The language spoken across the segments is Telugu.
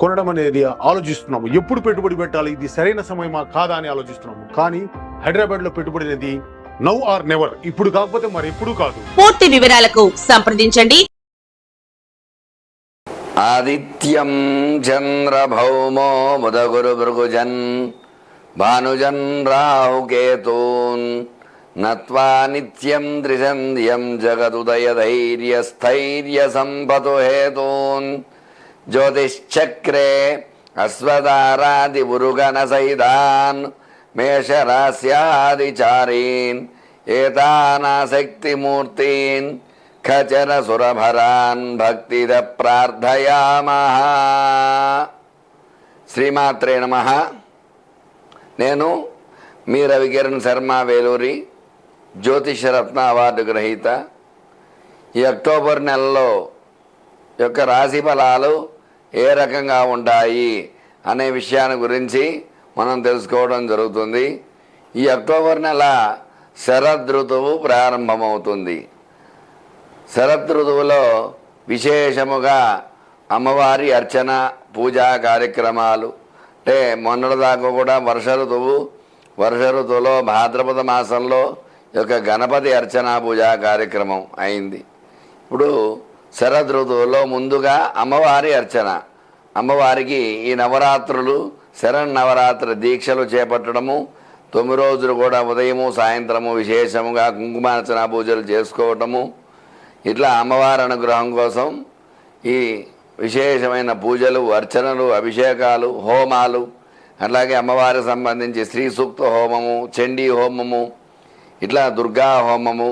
కొనడం అనేది ఆలోచిస్తున్నాము. ఎప్పుడు పెట్టుబడి పెట్టాలి? ఇది సరైన సమయమా? కాదా అని ఆలోచిస్తున్నాము. కానీ హైదరాబాద్లో పెట్టుబడి అనేది నవ్ ఆర్ నెవర్. ఇప్పుడు కాకపోతే మరి ఎప్పుడు కాదు. పూర్తి వివరాలకు సంప్రదించండి. ఆదిత్యం చంద్రభౌమో బుధగురు భృగుజన్ భానుజన్ రాహుకేతూన్ నత్వా నిత్యం త్రిసంధ్యం జగదుదయ ధైర్య స్థైర్య సంపతు హేతూన్. జ్యోతిశ్చక్రే అశ్వదారాది ఉరుగణ సైదాన్ మేషరాస్యాదిచారీన్ ఏతానాశక్తిమూర్తీన్ ఖచర సురభరాన్ భక్తిద ప్రార్థయామహ శ్రీమాత్రే నమ నేను మీ రవికిరణ్ శర్మ వేలూరి జ్యోతిషరత్న అవార్డు గ్రహీత. ఈ అక్టోబర్ నెలలో యొక్క రాశి ఫలాలు ఏ రకంగా ఉంటాయి అనే విషయాన్ని గురించి మనం తెలుసుకోవడం జరుగుతుంది. ఈ అక్టోబర్ నెల శరద్ ఋతువు ప్రారంభమవుతుంది. శరద్ ఋతువులో విశేషముగా అమ్మవారి అర్చన పూజా కార్యక్రమాలు. అంటే మొన్నటిదాకా కూడా వర్ష ఋతువు వర్ష ఋతువులో భాద్రపద మాసంలో యొక్క గణపతి అర్చన పూజా కార్యక్రమం అయింది. ఇప్పుడు శరద్ ఋతువులో ముందుగా అమ్మవారి అర్చన. అమ్మవారికి ఈ నవరాత్రులు శరణ్ నవరాత్రి దీక్షలు చేపట్టడము తొమ్మిది రోజులు కూడా ఉదయము సాయంత్రము విశేషముగా కుంకుమార్చన పూజలు చేసుకోవటము. ఇట్లా అమ్మవారి అనుగ్రహం కోసం ఈ విశేషమైన పూజలు అర్చనలు అభిషేకాలు హోమాలు అట్లాగే అమ్మవారికి సంబంధించి శ్రీ సూక్త హోమము చండీ హోమము ఇట్లా దుర్గా హోమము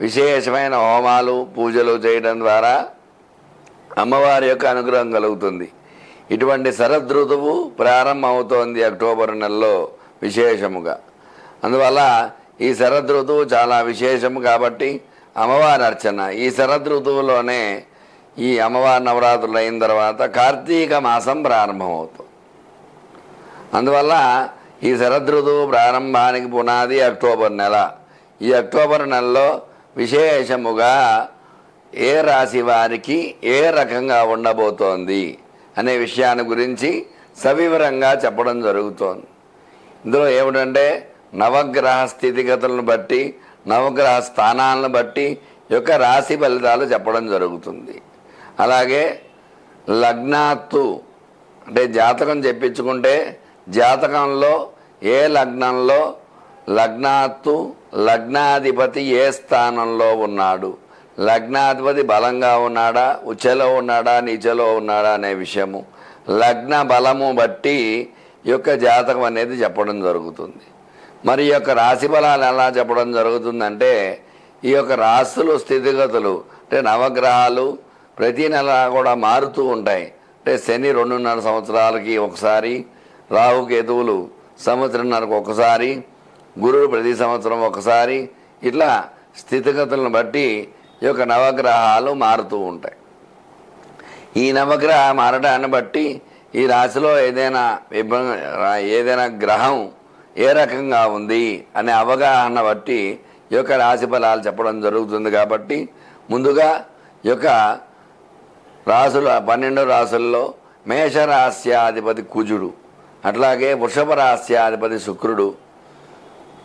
విశేషమైన హోమాలు పూజలు చేయడం ద్వారా అమ్మవారి యొక్క అనుగ్రహం కలుగుతుంది. ఇటువంటి శరద్ ఋతువు ప్రారంభమవుతోంది అక్టోబర్ నెలలో విశేషముగా. అందువల్ల ఈ శరద్ ఋతువు చాలా విశేషము కాబట్టి అమ్మవారి అర్చన. ఈ శరద్ ఋతువులోనే ఈ అమ్మవారి నవరాత్రులు అయిన తర్వాత కార్తీక మాసం ప్రారంభమవుతుంది. అందువల్ల ఈ శరదృతువు ప్రారంభానికి పునాది అక్టోబర్ నెల. ఈ అక్టోబర్ నెలలో విశేషముగా ఏ రాశి వారికి ఏ రకంగా ఉండబోతోంది అనే విషయాన్ని గురించి సవివరంగా చెప్పడం జరుగుతోంది. ఇందులో ఏమిటంటే నవగ్రహ స్థితిగతులను బట్టి నవగ్రహ స్థానాలను బట్టి యొక్క రాశి ఫలితాలు చెప్పడం జరుగుతుంది. అలాగే లగ్నాత్తు అంటే జాతకం చెప్పించుకుంటే జాతకంలో ఏ లగ్నంలో లగ్నాత్తు లగ్నాధిపతి ఏ స్థానంలో ఉన్నాడు? లగ్నాధిపతి బలంగా ఉన్నాడా? ఉచ్చలో ఉన్నాడా? నీచలో ఉన్నాడా అనే విషయము. లగ్న బలము బట్టి ఈ యొక్క జాతకం అనేది చెప్పడం జరుగుతుంది. మరి ఈ యొక్క రాశి బలాలు ఎలా చెప్పడం జరుగుతుందంటే ఈ యొక్క రాశులు స్థితిగతులు అంటే నవగ్రహాలు ప్రతి నెల కూడా మారుతూ ఉంటాయి. అంటే శని రెండున్నర సంవత్సరాలకి ఒకసారి రాహుకేతువులు సంవత్సరంన్నరకు ఒకసారి గురుడు ప్రతి సంవత్సరం ఒకసారి ఇట్లా స్థితిగతులను బట్టి ఈ యొక్క నవగ్రహాలు మారుతూ ఉంటాయి. ఈ నవగ్రహ మారడాన్ని బట్టి ఈ రాశిలో ఏదైనా ఇబ్బంది ఏదైనా గ్రహం ఏ రకంగా ఉంది అనే అవగాహన బట్టి ఈ యొక్క రాశి ఫలాలు చెప్పడం జరుగుతుంది కాబట్టి ముందుగా ఈ యొక్క రాసుల పన్నెండు రాసుల్లో మేషరాస్యాధిపతి కుజుడు అట్లాగే వృషభ రాస్యాధిపతి శుక్రుడు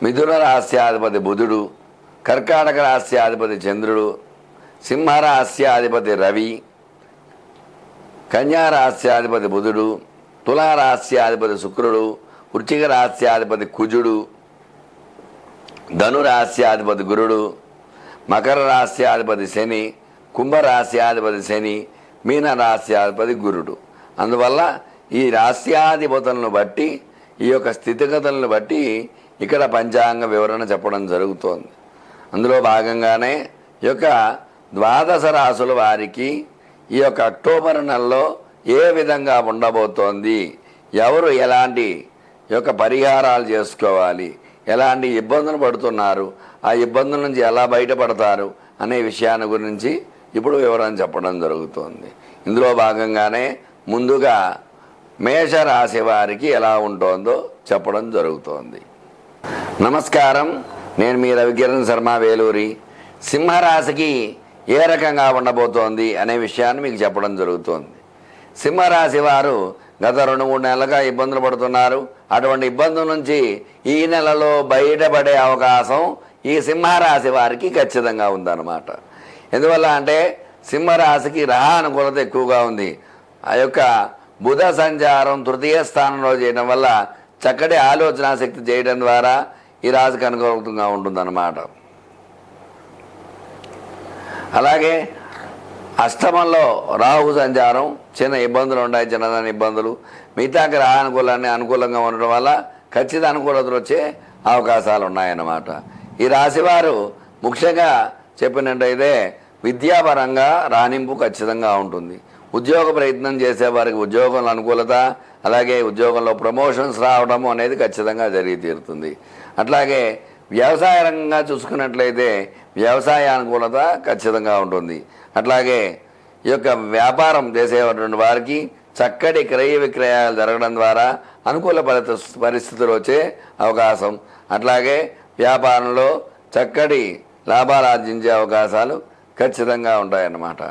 మిథున రాస్యాధిపతి బుధుడు కర్కాటక రాస్యాధిపతి చంద్రుడు సింహరాస్యాధిపతి రవి కన్యా రాస్యాధిపతి బుధుడు తులారాస్యాధిపతి శుక్రుడు వృచ్చిక రాస్యాధిపతి కుజుడు ధనురాస్యాధిపతి గురుడు మకర రాస్యాధిపతి శని కుంభరాస్యాధిపతి శని మీన రాస్యాధిపతి గురుడు. అందువల్ల ఈ రాస్యాధిపతులను బట్టి ఈ యొక్క స్థితిగతులను బట్టి ఇక్కడ పంచాంగ వివరణ చెప్పడం జరుగుతోంది. అందులో భాగంగానే ఈ యొక్క ద్వాదశ రాసుల వారికి ఈ యొక్క అక్టోబర్ నెలలో ఏ విధంగా ఉండబోతోంది ఎవరు ఎలాంటి యొక్క పరిహారాలు చేసుకోవాలి ఎలాంటి ఇబ్బందులు పడుతున్నారు ఆ ఇబ్బందుల నుంచి ఎలా బయటపడతారు అనే విషయాన్ని గురించి ఇప్పుడు వివరణ చెప్పడం జరుగుతుంది. ఇందులో భాగంగానే ముందుగా మేషరాశి వారికి ఎలా ఉంటుందో చెప్పడం జరుగుతోంది. నమస్కారం. నేను మీ రవికిరణ్ శర్మ వేలూరి. సింహరాశికి ఏ రకంగా ఉండబోతోంది అనే విషయాన్ని మీకు చెప్పడం జరుగుతోంది. సింహరాశి వారు గత రెండు మూడు నెలలుగా ఇబ్బందులు పడుతున్నారు. అటువంటి ఇబ్బందుల నుంచి ఈ నెలలో బయటపడే అవకాశం ఈ సింహరాశి వారికి ఖచ్చితంగా ఉందన్నమాట. ఎందువల్ల అంటే సింహరాశికి రహా అనుకూలత ఎక్కువగా ఉంది. ఆ యొక్క బుధ సంచారం తృతీయ స్థానంలో చేయడం వల్ల చక్కటి ఆలోచన శక్తి చేయడం ద్వారా ఈ రాశికి అనుకూలంగా ఉంటుందన్నమాట. అలాగే అష్టమంలో రాహు సంచారం చిన్న ఇబ్బందులు ఉన్నాయి చిన్నదాని ఇబ్బందులు. మిగతా గ్రహ అనుకూలాన్ని అనుకూలంగా ఉండడం వల్ల ఖచ్చిత అనుకూలతలు వచ్చే అవకాశాలు ఉన్నాయన్నమాట. ఈ రాశివారు ముఖ్యంగా చెప్పినట్టయితే విద్యాపరంగా రాణింపు ఖచ్చితంగా ఉంటుంది. ఉద్యోగ ప్రయత్నం చేసే వారికి ఉద్యోగంలో అనుకూలత అలాగే ఉద్యోగంలో ప్రమోషన్స్ రావడము అనేది ఖచ్చితంగా జరిగి తీరుతుంది. అట్లాగే వ్యవసాయ రంగంగా చూసుకున్నట్లయితే వ్యవసాయ అనుకూలత ఖచ్చితంగా ఉంటుంది. అట్లాగే ఈ యొక్క వ్యాపారం చేసేటువంటి వారికి చక్కటి క్రయ విక్రయాలు జరగడం ద్వారా అనుకూల పరిస్థి- పరిస్థితులు వచ్చే అవకాశం. అట్లాగే వ్యాపారంలో చక్కటి లాభాలు ఆర్జించే అవకాశాలు ఖచ్చితంగా ఉంటాయన్నమాట.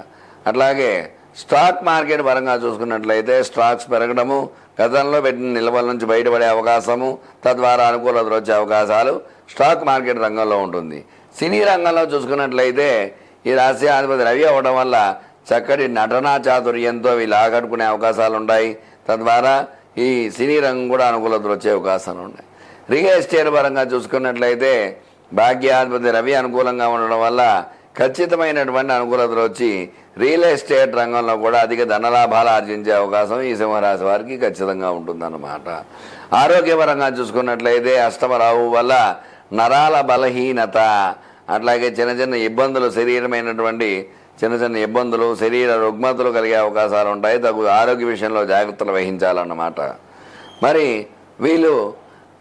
అట్లాగే స్టాక్ మార్కెట్ పరంగా చూసుకున్నట్లయితే స్టాక్స్ పెరగడము గతంలో పెట్టిన నిల్వల నుంచి బయటపడే అవకాశము తద్వారా అనుకూలతలు వచ్చే అవకాశాలు స్టాక్ మార్కెట్ రంగంలో ఉంటుంది. సినీ రంగంలో చూసుకున్నట్లయితే ఈ రాష్ట్రాధిపతి రవి అవ్వడం వల్ల చక్కటి నటనా చాతుర్యంతో వీళ్ళు ఆకట్టుకునే అవకాశాలు ఉన్నాయి తద్వారా ఈ సినీ రంగం కూడా అనుకూలతలు వచ్చే అవకాశాలు ఉన్నాయి రియల్ ఎస్టేట్ పరంగా చూసుకున్నట్లయితే భాగ్యాధిపతి రవి అనుకూలంగా ఉండడం వల్ల ఖచ్చితమైనటువంటి అనుకూలతలు వచ్చి రియల్ ఎస్టేట్ రంగంలో కూడా అధిక ధనలాభాలు ఆర్జించే అవకాశం ఈ సింహరాశి వారికి ఖచ్చితంగా ఉంటుందన్నమాట. ఆరోగ్యపరంగా చూసుకున్నట్లయితే అష్టమరావు వల్ల నరాల బలహీనత అట్లాగే చిన్న చిన్న ఇబ్బందులు శరీరమైనటువంటి చిన్న చిన్న ఇబ్బందులు శరీర రుగ్మతలు కలిగే అవకాశాలు ఉంటాయి. తగు ఆరోగ్య విషయంలో జాగ్రత్తలు వహించాలన్నమాట. మరి వీళ్ళు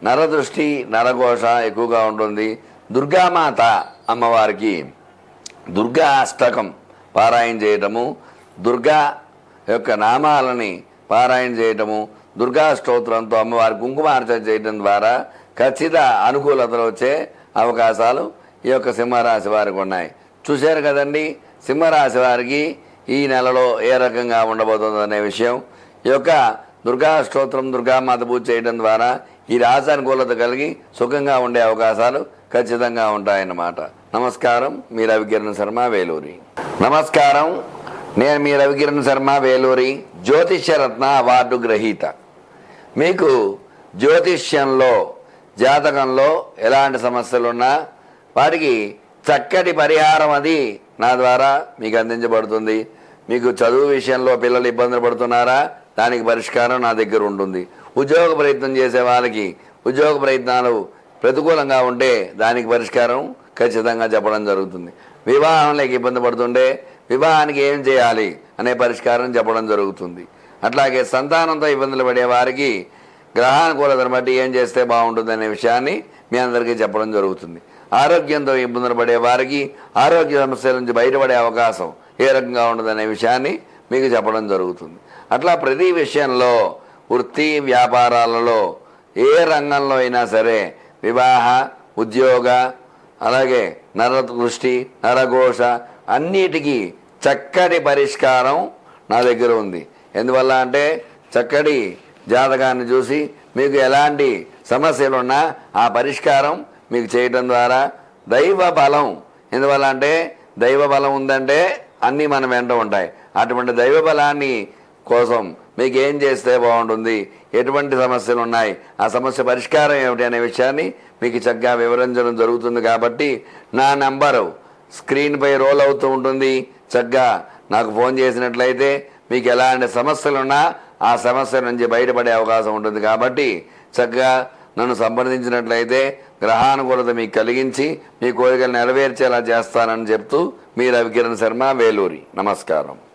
నరదృష్టి నరఘోష ఎక్కువగా ఉంటుంది. దుర్గామాత అమ్మవారికి దుర్గా అష్టకం పారాయణ చేయటము దుర్గా యొక్క నామాలని పారాయణ చేయటము దుర్గా స్తోత్రంతో అమ్మవారి కుంకుమార్చన చేయడం ద్వారా ఖచ్చిత అనుకూలతలు వచ్చే అవకాశాలు ఈ యొక్క సింహరాశి వారికి ఉన్నాయి. చూశారు కదండి సింహరాశి వారికి ఈ నెలలో ఏ రకంగా ఉండబోతుంది అనే విషయం. ఈ యొక్క దుర్గా స్తోత్రం దుర్గామాత పూజ చేయడం ద్వారా ఈ రాశి అనుకూలత కలిగి సుఖంగా ఉండే అవకాశాలు ఖచ్చితంగా ఉంటాయన్నమాట. నమస్కారం మీ రవికిరణ్ శర్మ వేలూరి. నమస్కారం నేను మీ రవికిరణ్ శర్మ వేలూరి జ్యోతిష్యరత్న అవార్డు గ్రహీత. మీకు జ్యోతిష్యంలో జాతకంలో ఎలాంటి సమస్యలున్నా వాటికి చక్కటి పరిహారం అది నా ద్వారా మీకు అందించబడుతుంది. మీకు చదువు విషయంలో పిల్లలు ఇబ్బందులు పడుతున్నారా? దానికి పరిష్కారం నా దగ్గర ఉంటుంది. ఉద్యోగ ప్రయత్నం చేసే వాళ్ళకి ఉద్యోగ ప్రయత్నాలు ప్రతికూలంగా ఉంటే దానికి పరిష్కారం ఖచ్చితంగా చెప్పడం జరుగుతుంది. వివాహంలోకి ఇబ్బంది పడుతుంటే వివాహానికి ఏం చేయాలి అనే పరిష్కారం చెప్పడం జరుగుతుంది. అట్లాగే సంతానంతో ఇబ్బందులు పడే వారికి గ్రహానుకూలతను బట్టి ఏం చేస్తే బాగుంటుంది అనే విషయాన్ని మీ అందరికీ చెప్పడం జరుగుతుంది. ఆరోగ్యంతో ఇబ్బందులు పడే వారికి ఆరోగ్య సమస్యల నుంచి బయటపడే అవకాశం ఏ రకంగా ఉండదనే విషయాన్ని మీకు చెప్పడం జరుగుతుంది. అట్లా ప్రతి విషయంలో వృత్తి వ్యాపారాలలో ఏ రంగంలో అయినా సరే వివాహ ఉద్యోగ అలాగే నరదృష్టి నరఘోష అన్నిటికీ చక్కటి పరిష్కారం నా దగ్గర ఉంది. ఎందువల్ల అంటే చక్కటి జాతకాన్ని చూసి మీకు ఎలాంటి సమస్యలు ఉన్నా ఆ పరిష్కారం మీకు చేయటం ద్వారా దైవ బలం. ఎందువల్ల అంటే దైవ బలం ఉందంటే అన్నీ మన వెంట ఉంటాయి. అటువంటి దైవ బలాన్ని కోసం మీకు ఏం చేస్తే బాగుంటుంది? ఎటువంటి సమస్యలు ఉన్నాయి ఆ సమస్య పరిష్కారం ఏమిటి అనే విషయాన్ని మీకు చక్కగా వివరించడం జరుగుతుంది కాబట్టి నా నంబరు స్క్రీన్పై రోల్ అవుతూ ఉంటుంది. చక్కగా నాకు ఫోన్ చేసినట్లయితే మీకు ఎలాంటి సమస్యలున్నా ఆ సమస్య నుంచి బయటపడే అవకాశం ఉంటుంది కాబట్టి చక్కగా నన్ను సంప్రదించినట్లయితే గ్రహానుకూలత మీకు కలిగించి మీ కోరికలు నెరవేర్చేలా చేస్తానని చెప్తూ మీ రవికిరణ్ శర్మ వేలూరి. నమస్కారం.